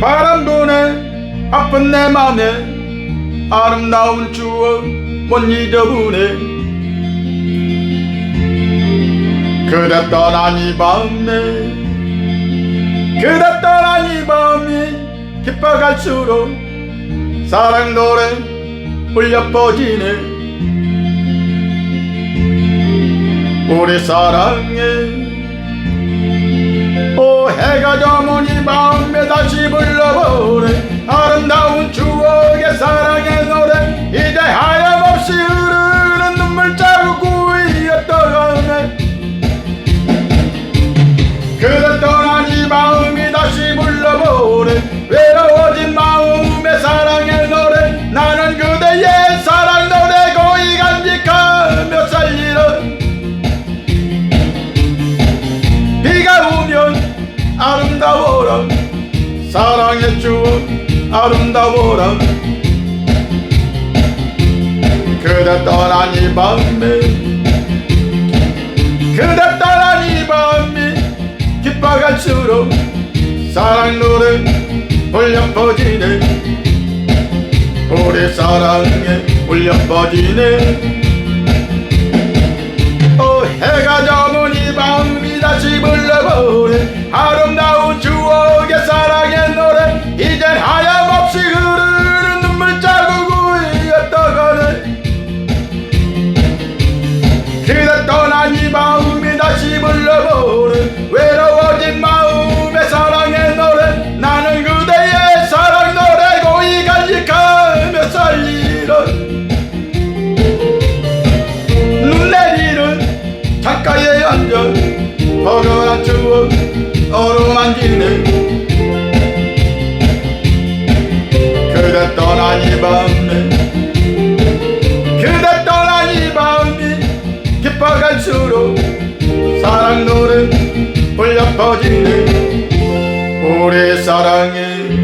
바람 부네 아픈 내 맘에 아름다운 추억 못 잊어보네 그대 떠난 이 밤에 그대 떠난 이 밤이 깊어갈수록 사랑 노래 울려 퍼지네 우리 사랑에 오 해가 이 마음에 다시 불러보네 사랑의 추억 아름다워라. 그대 떠난 이 밤에 그대 떠난 이 밤이 깊어갈수록 사랑 노래 울려 퍼지네. 우리 사랑에 울려 퍼지네 그대 떠난 이 밤에 그대 떠난 이 밤이 깊어갈수록 사랑 노래 울려 퍼지네 우리 사랑의